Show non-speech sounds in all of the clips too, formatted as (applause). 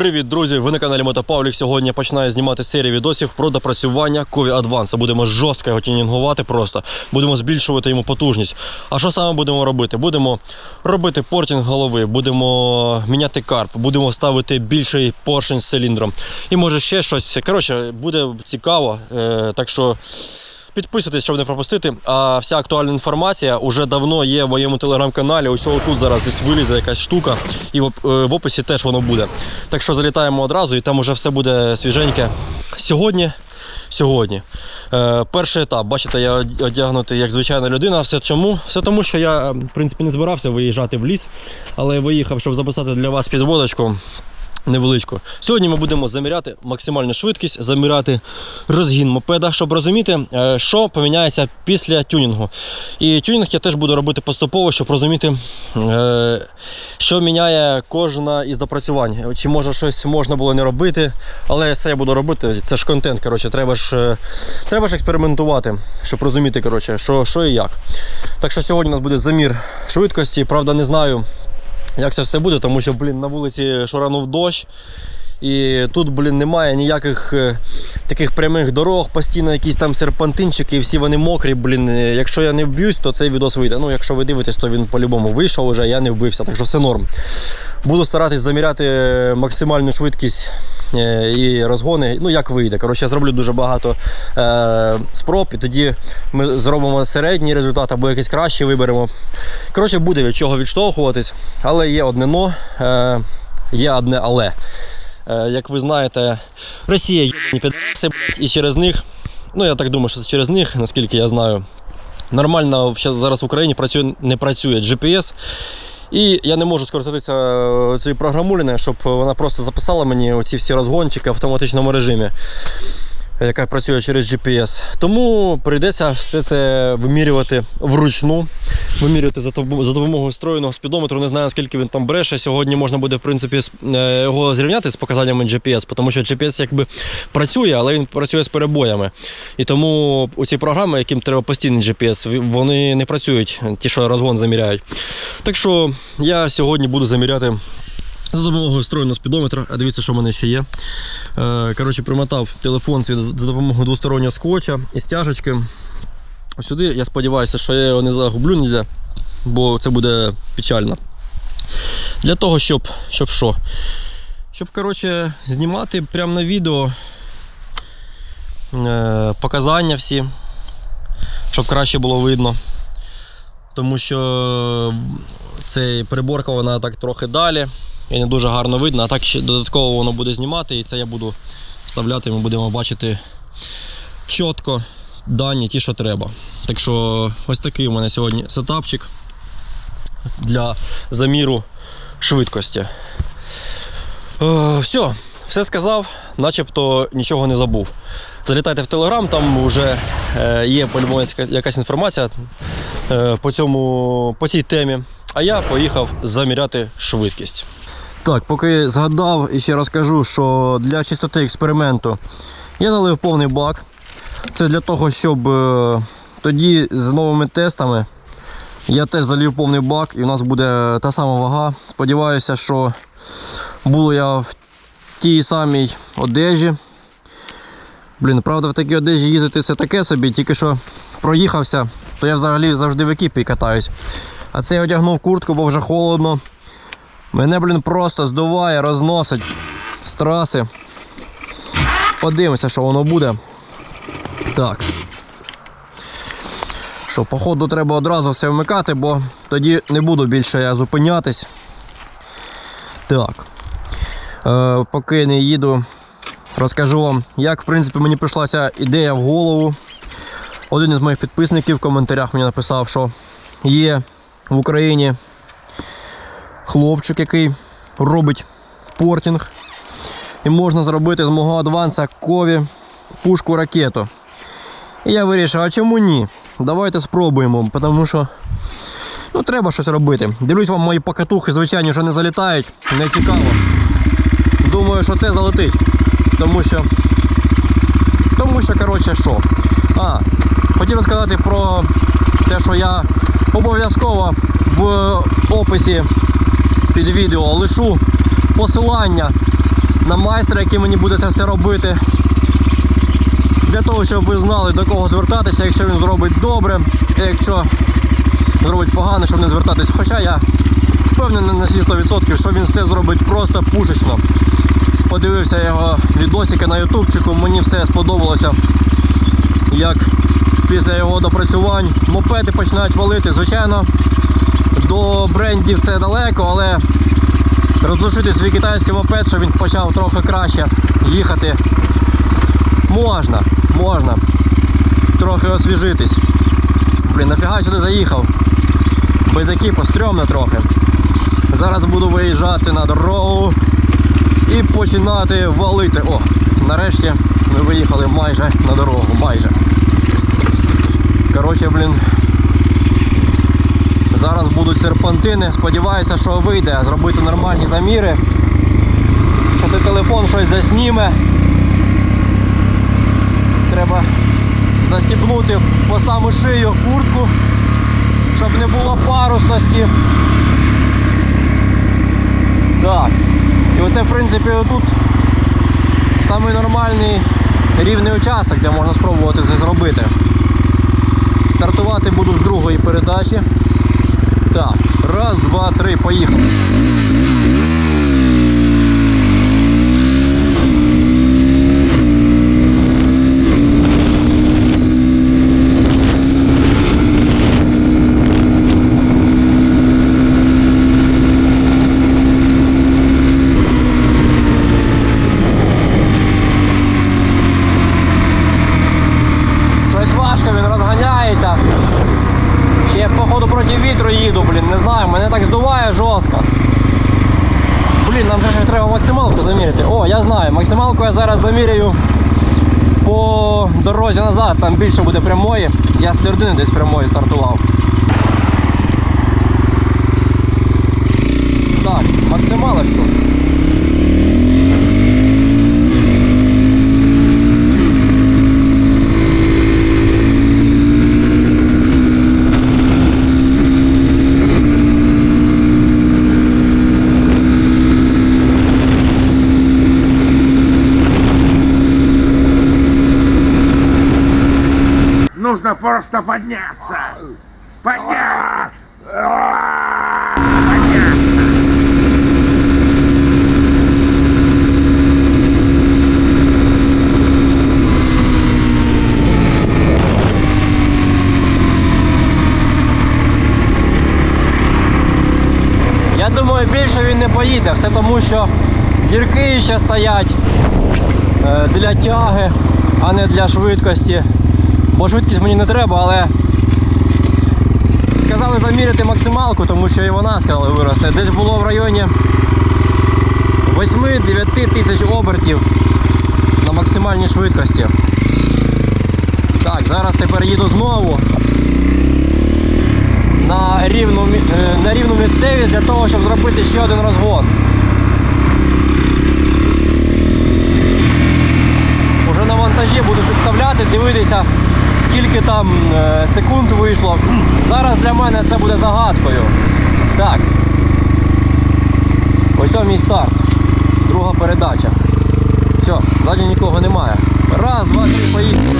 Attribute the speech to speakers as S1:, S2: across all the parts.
S1: Привіт, друзі! Ви на каналі Мотопавлік. Сьогодні починаю знімати серію відосів про допрацювання Кові Advance. Будемо жорстко його тюнінгувати просто. Будемо збільшувати йому потужність. А що саме будемо робити? Будемо робити портінг голови, будемо міняти карп, будемо ставити більший поршень з циліндром. І може ще щось. Коротше, буде цікаво. Е, так що. Підписуйтесь, щоб не пропустити. А вся актуальна інформація вже давно є в моєму телеграм-каналі. Ось тут зараз десь вилізе якась штука, і в, е, описі теж воно буде. Так що залітаємо одразу, і там уже все буде свіженьке. Сьогодні. Сьогодні. Е, перший етап. Бачите, я одягнутий як звичайна людина. Все чому? Все тому, що я, в принципі, не збирався виїжджати в ліс, але виїхав, щоб записати для вас підводочку невеличку. Сьогодні ми будемо заміряти максимальну швидкість, заміряти розгін мопеда, щоб розуміти, е, що поміняється після тюнінгу. І тюнінг я теж буду робити поступово, щоб розуміти, е, що міняє кожна із допрацювань. Чи може щось можна було не робити, але все я буду робити. Це ж контент. Коротше, треба ж, е, треба ж експериментувати, щоб розуміти, коротше, що, що і як. Так що сьогодні у нас буде замір швидкості. Правда, не знаю як це все буде, тому що, блін, на вулиці шуранув дощ. І тут, блін, немає ніяких е, таких прямих дорог, постійно якісь там серпантинчики, і всі вони мокрі. Блін, Е, якщо я не вб'юсь, то цей відос вийде. Ну, якщо ви дивитесь, то він по-любому вийшов вже, я не вбився, так що все норм. Буду старатись заміряти е, максимальну швидкість е, і розгони. Ну, як вийде. Коротше, я зроблю дуже багато е, спроб, і тоді ми зробимо середній результат або якийсь кращий виберемо. Коротше, буде від чого відштовхуватись, але є одне но, е, є одне але. Е, як ви знаєте, Росія є підраси, і через них, ну я так думаю, що через них, наскільки я знаю, нормально зараз в Україні працює, не працює GPS. І я не можу скористатися е, цією програмуліною, щоб вона просто записала мені оці всі розгончики в автоматичному режимі, яка працює через GPS. Тому прийдеться все це вимірювати вручну, вимірювати за допомогою встроєного спідометру. Не знаю, наскільки він там бреше. Сьогодні можна буде в принципі е, його зрівняти з показаннями GPS, тому що GPS якби працює, але він працює з перебоями. І тому ці програми, яким треба постійний GPS, вони не працюють, ті, що розгон заміряють. Так що я сьогодні буду заміряти. За допомогою встроєного спідометра, а дивіться, що в мене ще є. Е, Коротше, примотав телефон за допомогою двостороннього скотча і стяжечки. Сюди я сподіваюся, що я його не загублю ніде, бо це буде печально. Для того, щоб, щоб що? Щоб коротше, знімати прямо на відео е, показання всі, щоб краще було видно. Тому що цей приборка вона так трохи далі і не дуже гарно видно, а так ще додатково воно буде знімати, і це я буду вставляти, ми будемо бачити чітко дані, ті, що треба. Так що ось такий у мене сьогодні сетапчик для заміру швидкості. Е, все, все сказав, начебто нічого не забув. Залітайте в Телеграм, там вже е, є по-любому якась інформація е, по, цьому, по цій темі. А я поїхав заміряти швидкість. Так, поки згадав і ще розкажу, що для чистоти експерименту я налив повний бак. Це для того, щоб е, тоді з новими тестами я теж залив повний бак і у нас буде та сама вага. Сподіваюся, що було я в тій самій одежі. Блін, правда, в такій одежі їздити це таке собі, тільки що проїхався, то я взагалі завжди в екіпі катаюсь. А це я одягнув куртку, бо вже холодно. Мене, блін, просто здуває, розносить з траси. Подивимося, що воно буде. Так. Що, походу, треба одразу все вмикати, бо тоді не буду більше я зупинятись. Так. Е, поки не їду, розкажу вам, як в принципі мені прийшла ця ідея в голову. Один із моїх підписників в коментарях мені написав, що є в Україні хлопчик, який робить портінг. І можна зробити з мого адванса кові пушку ракету. І я вирішив, а чому ні? Давайте спробуємо, тому що ну, треба щось робити. Дивлюсь вам мої покатухи, звичайно, що не залітають, не цікаво. Думаю, що це залетить. Тому що. Тому що, коротше, що. А, хотів розказати про те, що я обов'язково в описі під відео лишу посилання на майстра, який мені буде це все робити. Для того, щоб ви знали до кого звертатися, якщо він зробить добре, а якщо зробить погано, щоб не звертатись. Хоча я впевнений на всі 100%, що він все зробить просто пушечно. Подивився його відосики на ютубчику, мені все сподобалося, як після його допрацювань мопеди починають валити. Звичайно, до брендів це далеко, але розлучити свій китайський мопед, щоб він почав трохи краще їхати. Можна, можна. Трохи освіжитись. Блін, нафіга сюди заїхав. Без екіпа стрьомно трохи. Зараз буду виїжджати на дорогу і починати валити. О, нарешті ми виїхали майже на дорогу, майже. Коротше, блін. Зараз будуть серпантини. Сподіваюся, що вийде зробити нормальні заміри. Що цей телефон щось засніме. Треба застібнути по саму шию куртку, щоб не було парусності. Так. І оце в принципі отут самий нормальний рівний участок, де можна спробувати це зробити. Стартувати буду з другої передачі. Так, раз, два, три, поїхали. Щось важко, він розганяється. Ще я походу проти вітру їду, блін, не знаю, мене так здуває жорстко. Блін, нам же ще треба максималку заміряти. О, я знаю, максималку я зараз заміряю по дорозі назад, там більше буде прямої. Я з середини десь прямої стартував. Так, максималочку.
S2: Нужно просто подняться. Подняться.
S1: Я думаю, більше він не поїде, все тому що зірки ще стоять е, для тяги, а не для швидкості. Бо швидкість мені не треба, але сказали заміряти максималку, тому що і вона сказали виросте. Десь було в районі 8-9 тисяч обертів на максимальній швидкості. Так, зараз тепер їду знову на рівну, е, на рівну місцевість для того, щоб зробити ще один розгон. Уже на вантажі буду підставляти, дивитися, скільки там е, секунд вийшло. (clears throat) Зараз для мене це буде загадкою. Так. Ось мій старт. Друга передача. Все, ззаді нікого немає. Раз, два, три, поїхали.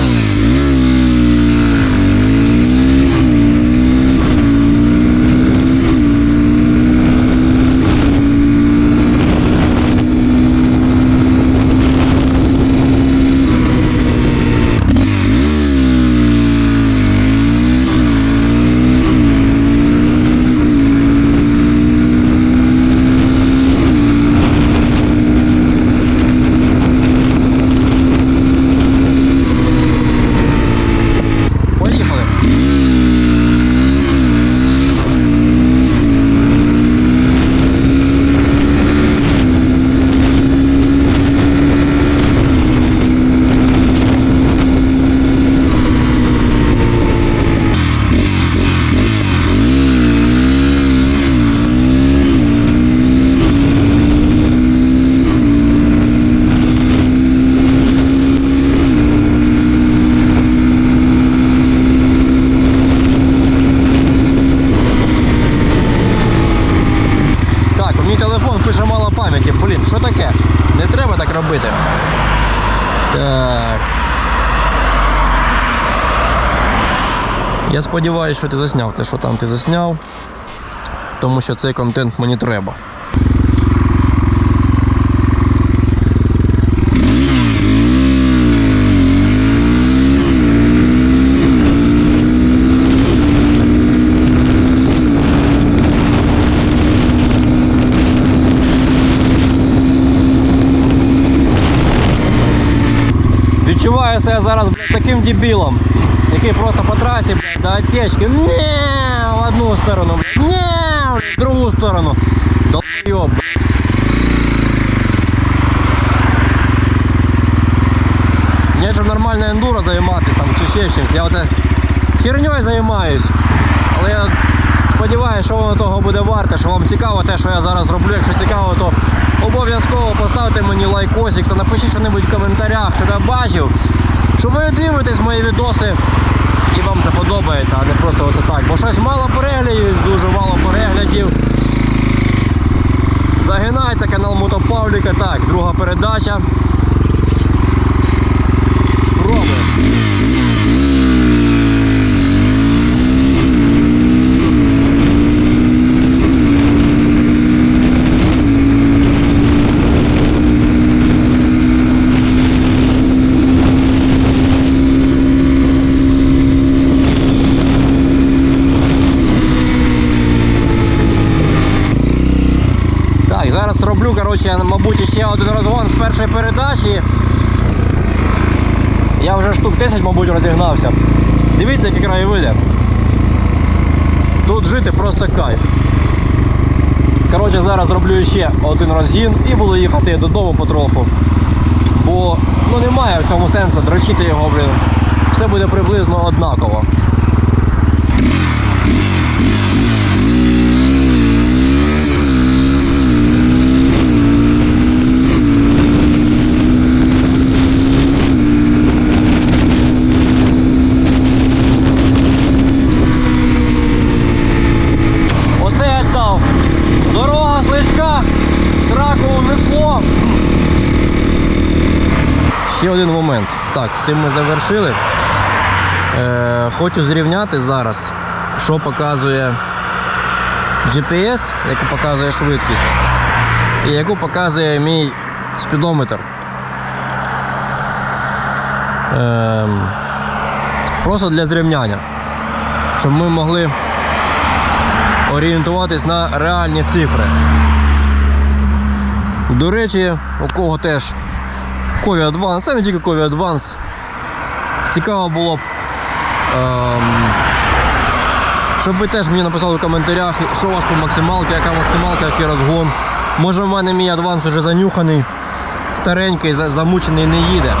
S1: Я сподіваюся, що ти засняв те, що там ти засняв. Тому що цей контент мені треба. Відчуваю себе зараз блядь, таким дебілом, який просто по трасі блядь, до отсечки. Не в одну сторону, блядь, не в другу сторону. Долбойоб, блядь. Мені щоб нормально ендуро займатися там чи ще чимось. Я оце херньою займаюсь. Але я сподіваюся, що воно того буде варте, що вам цікаво те, що я зараз роблю. Якщо цікаво, то обов'язково поставте мені лайкосик та напишіть щось в коментарях, щоб я бачив, що ви дивитесь мої відоси і вам це подобається, а не просто оце так. Бо щось мало переглядів, дуже мало переглядів. Загинається канал Мотопавліка. Так, друга передача. Пробуємо. Так, зараз роблю, коротше, мабуть, ще один розгон з першої передачі. Я вже штук 10, мабуть, розігнався. Дивіться, які краєвиди. Тут жити просто кайф. Коротше, зараз роблю ще один розгін і буду їхати додому потроху. Бо ну, немає в цьому сенсу дрочити його, блін. Все буде приблизно однаково. Оце я дав. Дорога слизька, сраку унесло. Ще один момент. Так, з цим ми завершили. Е, хочу зрівняти зараз, що показує GPS, яку показує швидкість, і яку показує мій спідометр. Ем, просто для зрівняння. Щоб ми могли орієнтуватись на реальні цифри. До речі, у кого теж Кові Advance, це не тільки Кові Advance. Цікаво було б, ем, щоб ви теж мені написали в коментарях, що у вас по максималці, яка максималка, який розгон. Може в мене мій адванс вже занюханий, старенький, замучений, не їде.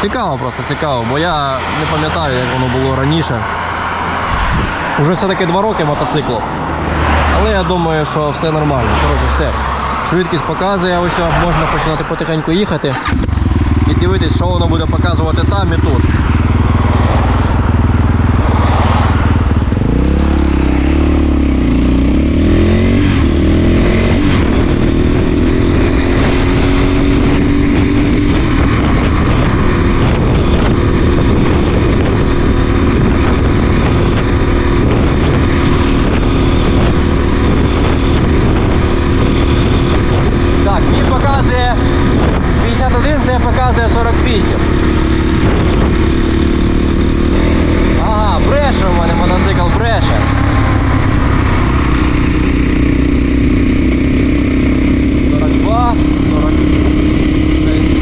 S1: Цікаво просто, цікаво, бо я не пам'ятаю, як воно було раніше. Уже все-таки два роки мотоциклу. Але я думаю, що все нормально. Коротше, все. Швидкість показує, ось можна починати потихеньку їхати і дивитись, що воно буде показувати там і тут. Так, він показує 51, це показує 48. Ага, бреше у мене мотоцикл бреше. Сорок два, сорок шесть.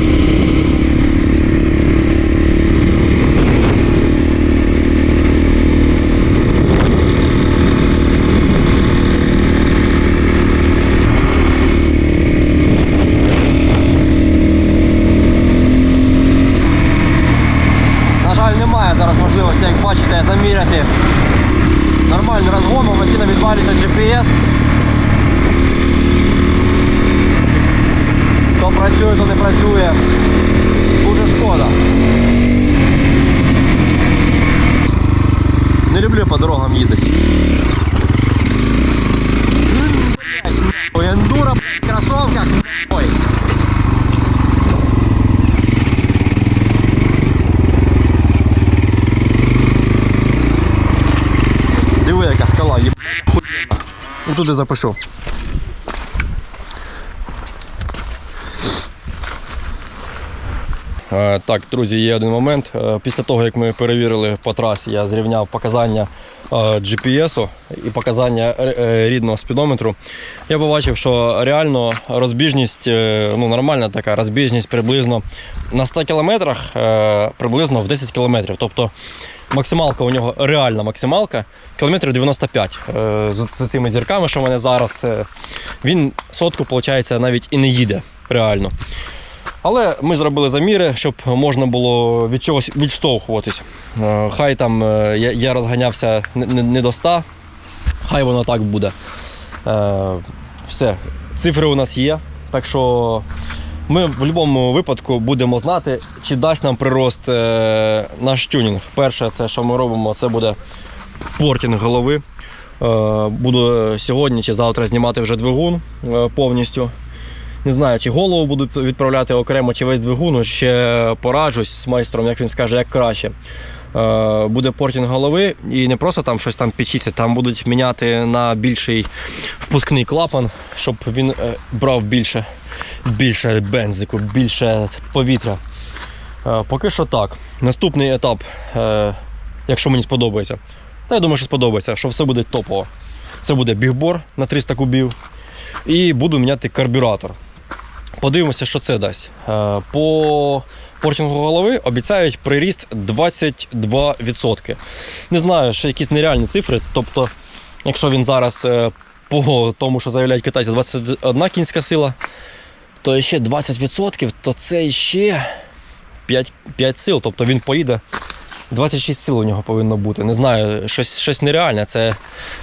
S1: На жаль, немає зараз можливості, як бачите, заміряти нормальний розгон, повноцінно відвалюється GPS. То працює, то не працює. Дуже шкода. Не люблю по дорогам їздити. Ой, ендуро, блядь, кросовки, туди запишу. Е, Так, друзі, є один момент. Е, Після того, як ми перевірили по трасі, я зрівняв показання е, GPS і показання рідного спідометру. Я побачив, що реально розбіжність, ну нормальна така розбіжність приблизно на 100 кілометрах, е, приблизно в 10 кілометрів. Тобто максималка у нього реальна максималка, кілометрів 95. Е, з- цими зірками, що в мене зараз, е, він сотку, виходить, навіть і не їде реально. Але ми зробили заміри, щоб можна було від чогось відштовхуватись. Е, Хай там я, розганявся не, до 100, хай воно так буде. Все, цифри у нас є. Так що ми в будь-якому випадку будемо знати, чи дасть нам прирост е, наш тюнінг. Перше, це що ми робимо, це буде портінг голови. Е, Буду сьогодні чи завтра знімати вже двигун е, повністю. Не знаю, чи голову буду відправляти окремо, чи весь двигун. Ще пораджусь з майстром, як він скаже, як краще. Е, Буде портінг голови і не просто там щось там підчистять, там будуть міняти на більший впускний клапан, щоб він е, брав більше, більше бензику, більше повітря. Е, Поки що так. Наступний етап, якщо мені сподобається, та я думаю, що сподобається, що все буде топово. Це буде бігбор на 300 кубів і буду міняти карбюратор. Подивимося, що це дасть. По портінгу голови обіцяють приріст 22%. Не знаю, що якісь нереальні цифри. Тобто, якщо він зараз е, по тому, що заявляють китайці, 21 кінська сила, то ще 20%, то це ще 5, 5 сил. Тобто він поїде. 26 сил у нього повинно бути. Не знаю, щось, щось нереальне. Це,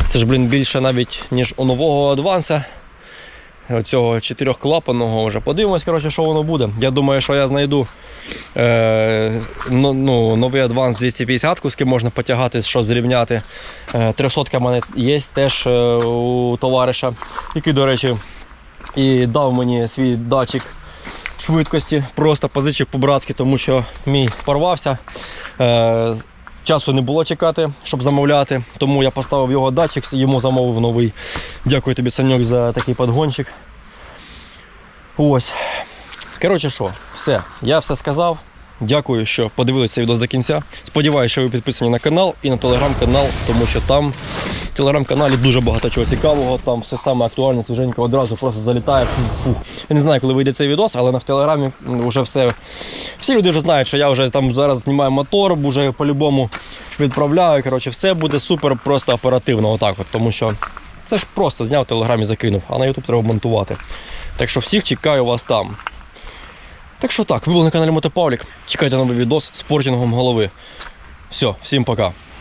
S1: це ж, блін, більше навіть, ніж у нового адванса цього чотирьохклапаного вже. Подивимось, коротше, що воно буде. Я думаю, що я знайду е, ну, ну, новий адванс 250 з ким можна потягати, що зрівняти. Е, 300 в мене є теж е, у товариша, який, до речі, і дав мені свій датчик швидкості, просто позичив по-братськи, тому що мій порвався. Е, Часу не було чекати, щоб замовляти, тому я поставив його датчик, йому замовив новий. Дякую тобі, Саньок, за такий подгончик. Ось. Коротше, що, все, я все сказав. Дякую, що подивилися відео до кінця. Сподіваюся, що ви підписані на канал і на телеграм-канал, тому що там в телеграм-каналі дуже багато чого цікавого. Там все саме актуальне, свіженько одразу просто залітає. Фу-фу. Я не знаю, коли вийде цей відос, але на в телеграмі вже все. Всі люди вже знають, що я вже там зараз знімаю мотор, вже по-любому відправляю. Коротше, все буде супер просто оперативно, отак от, тому що це ж просто зняв в телеграмі, закинув, а на YouTube треба монтувати. Так що всіх чекаю вас там. Так що так, ви були на каналі Мотопавлік. Чекайте новий відос з портінгом голови. Все, всім пока.